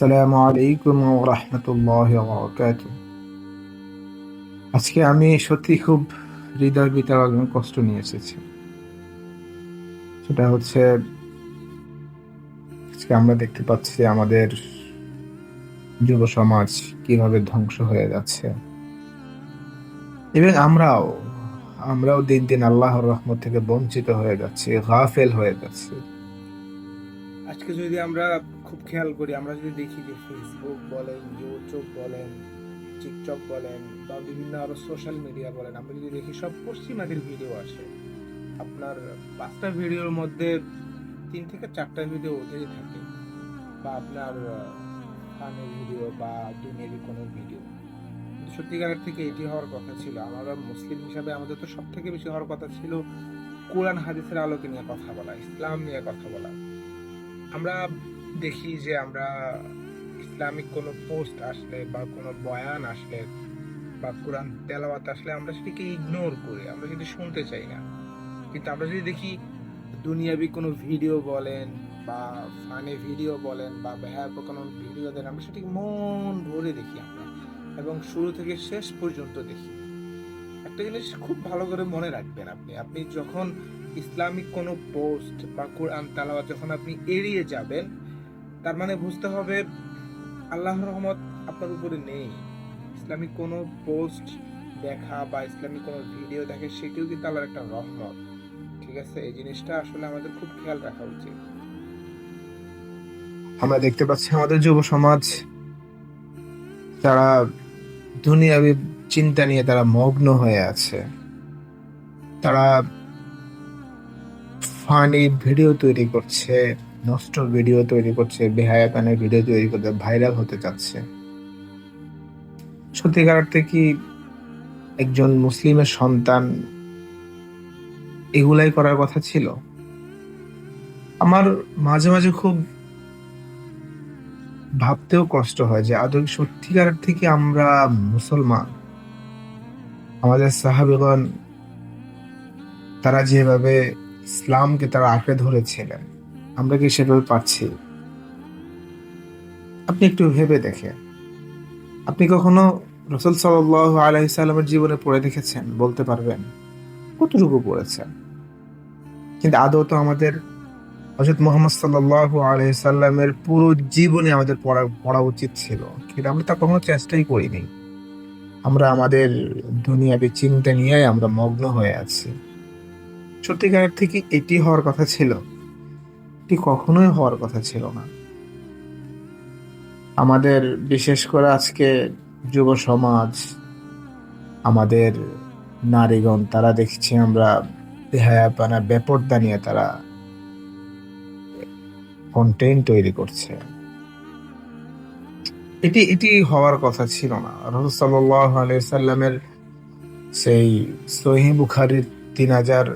আসসালামু আলাইকুম রহমতুল্লাহ বরকাত আজকে আমি সত্যি খুব হৃদয় বিতাড় কষ্ট নিয়ে এসেছি। সেটা হচ্ছে, আজকে আমরা দেখতে পাচ্ছি আমাদের যুব সমাজ কীভাবে ধ্বংস হয়ে যাচ্ছে। এবং আমরাও আমরাও দিন দিন আল্লাহর রহমত থেকে বঞ্চিত হয়ে যাচ্ছি, গাফেল হয়ে যাচ্ছি। আজকে যদি আমরা খুব খেয়াল করি। আমরা যদি দেখি যে ফেসবুক বলেন ইউটিউব বলেন টিকটক বলেন বা বিভিন্ন আরও সোশ্যাল মিডিয়া বলেন, আমরা যদি দেখি সব পশ্চিমাদের ভিডিও আসে। আপনার পাঁচটা ভিডিওর মধ্যে তিন থেকে চারটা ভিডিও ওদেরই থাকে। বা আপনার ফানের ভিডিও বা দুনিয়াবি কোনো ভিডিও সত্যিকারের থেকে এটি হওয়ার কথা ছিল। আমরা মুসলিম হিসাবে আমাদের তো সব থেকে বেশি হওয়ার কথা ছিল কোরআন, হাদিসের আলোকে নিয়ে কথা বলা, ইসলাম নিয়ে কথা বলা। আমরা দেখি যে আমরা ইসলামিক কোনো পোস্ট আসলে বা কোনো বয়ান আসলে বা কোরআন তেলাওয়াত আসলে আমরা সেটাকে ইগনোর করি, আমরা সেটা শুনতে চাই না। কিন্তু আমরা যদি দেখি দুনিয়াবি কোনো ভিডিও বলেন বা ফানি ভিডিও বলেন বা ভয়াবহ কোনো ভিডিও দেন, আমরা সেটাকে মন ভরে দেখি আমরা এবং শুরু থেকে শেষ পর্যন্ত দেখি। একটা জিনিস খুব ভালো করে মনে রাখবেন আপনি আপনি যখন ইসলামিক কোনো পোস্ট বা কোরআন তালাওয়াত যখন আপনি এড়িয়ে যাবেন তার মানে বুঝতে হবে আল্লাহর রহমত আপনার উপরে নেই। ইসলামিক কোনো পোস্ট দেখা বা ইসলামিক কোনো ভিডিও দেখে সেটিও কিন্তু আল্লাহর একটা রহমত। ঠিক আছে? এই জিনিসটা আসলে আমাদের খুব খেয়াল রাখা উচিত। আমরা দেখতে পাচ্ছি আমাদের যুব সমাজ, তারা দুনিয়াবি চিন্তা নিয়ে তারা মগ্ন হয়ে আছে। তারা ফানি ভিডিও তৈরি করছে। নষ্ট ভিডিও তৈরি করছে বেহায়াপানের ভিডিও তৈরি করতে ভাইরাল হতে চাচ্ছে। সত্যিকার অর্থে কি একজন মুসলিমের সন্তান এগুলাই করার কথা ছিল? আমার মাঝে মাঝে খুব ভাবতেও কষ্ট হয় যে, আদৌ সত্যিকার থেকে আমরা মুসলমান? আমাদের সাহাবেগণ তারা যেভাবে ইসলামকে তারা আঁকড়ে ধরেছিলেন। আমরা কি সেভাবে পাচ্ছি আপনি একটু ভেবে দেখেন। আপনি কখনো রসুল সাল্লাহ আলাইসাল্লামের জীবনে পড়ে দেখেছেন? বলতে পারবেন। কতটুকু পড়েছেন? কিন্তু আদৌ তো আমাদের হজরত মোহাম্মদ সাল্লাহ আলাইসাল্লামের পুরো জীবনে আমাদের পড়া পড়া উচিত ছিল। কিন্তু আমরা তা কখনো চেষ্টাই করিনি। আমরা আমাদের দুনিয়াবি চিন্তা নিয়ে আমরা মগ্ন হয়ে আছি। সত্যিকারের থেকে এটি হওয়ার কথা ছিল। এটি কখনোই হওয়ার কথা ছিল না। আমাদের বিশেষ করে আজকে যুব সমাজ, আমাদের নারীগণ, তারা দেখছি আমরা বেহায়াপানা, বেপর্দা নিয়ে তারা কন্টেন্ট তৈরি করছে। এটি এটি হওয়ার কথা ছিল না। রসুল সাল্লাহ সাল্লামের সেই সহি বুখারির তিন হাজার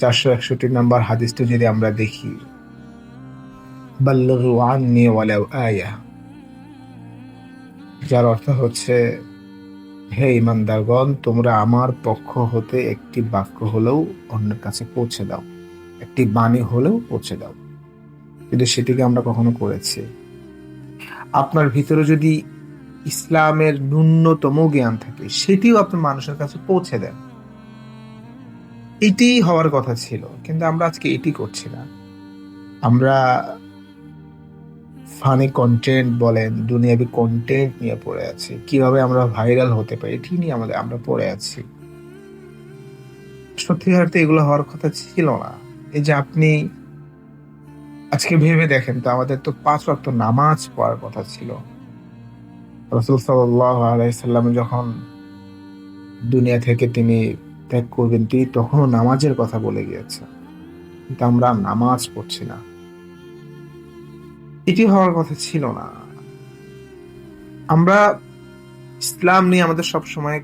চারশো একষট্টি নাম্বার হাদিসটা যদি আমরা দেখি বাল্লু আন্নি আয়া যার অর্থ হচ্ছে, হে ইমানদারগণ, তোমরা আমার পক্ষ হতে একটি বাক্য হলেও অন্যের কাছে পৌঁছে দাও, একটি বাণী হলেও পৌঁছে দাও। কিন্তু সেটিকে আমরা কখনো করেছি। আপনার ভিতরে যদি ইসলামের ন্যূনতম জ্ঞান থাকে, সেটিও আপনি মানুষের কাছে পৌঁছে দেন। এটি হওয়ার কথা ছিল, কিন্তু আমরা আজকে এটি করছি না। আমরা ফানি কন্টেন্ট বলেন, দুনিয়াবি কন্টেন্ট নিয়ে পড়ে আছি। কীভাবে আমরা ভাইরাল হতে পারি, এটি নিয়ে আমাদের, আমরা পড়ে আছি। সত্যিকার তো এগুলো হওয়ার কথা ছিল না। এই যে আপনি আজকে ভেবে দেখেন তো, আমাদের তো পাঁচ ওয়াক্ত নামাজ পড়ার কথা ছিল। রসুল সাল্লাহ আলাইসাল্লাম যখন দুনিয়া থেকে তিনি ত্যাগ করবেন, তিনি তখনও নামাজের কথা বলে গিয়েছেন কিন্তু আমরা নামাজ পড়ছি না। এটি হওয়ার কথা ছিল না। আমরা ইসলাম নিয়ে আমাদের সব সময়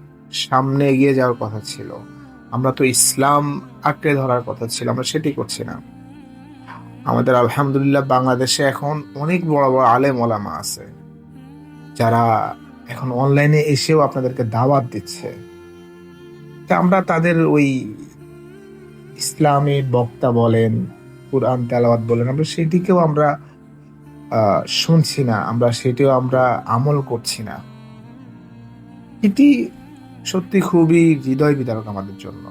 সামনে এগিয়ে যাওয়ার কথা ছিল। আমরা তো ইসলাম আঁকড়ে ধরার কথা ছিল, আমরা সেটি করছি না। আমাদের আলহামদুলিল্লাহ বাংলাদেশে এখন অনেক বড় বড় আলেম ওলামা আছে, যারা এখন অনলাইনে এসেও আপনাদেরকে দাওয়াত দিচ্ছে। আমরা তাদের ওই ইসলামী বক্তা বলেন, কোরআন তেলাওয়াত বলেন, আমরা সেদিকেও আমরা শুনছি না, আমরা সেটিও আমরা আমল করছি না। এটি সত্যি খুবই হৃদয় বিদারক আমাদের জন্য।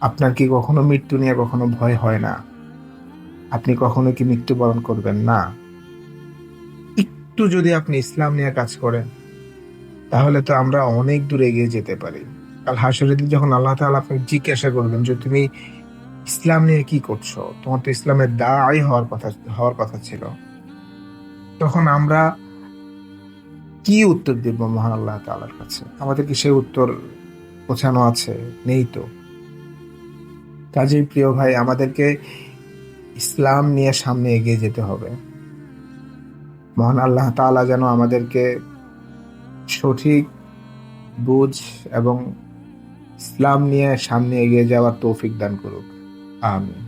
আপনার কি কখনো মৃত্যু নিয়ে কখনো ভয় হয় না? আপনি কখনো কি মৃত্যুবরণ করবেন না? একটু যদি আপনি ইসলাম নিয়ে কাজ করেন, তাহলে তো আমরা অনেক দূর এগিয়ে যেতে পারি। কাল হাসরের দিন যখন আল্লাহ তাআলা আপনাকে জিজ্ঞাসা করবেন যে তুমি ইসলাম নিয়ে কি করছ? তোমার তো ইসলামের দায় হওয়ার কথা হওয়ার কথা ছিল। তখন আমরা কি উত্তর দেব মহান আল্লাহ তাআলার কাছে? আমাদের কি সেই উত্তর পৌঁছানো আছে? নেই তো। কাজেই প্রিয় ভাই, আমাদেরকে ইসলাম নিয়ে সামনে এগিয়ে যেতে হবে। মহান আল্লাহ তাআলা যেন আমাদেরকে সঠিক বুঝ এবং ইসলাম নিয়ে সামনে এগিয়ে যাওয়ার তৌফিক দান করুক। আমিন।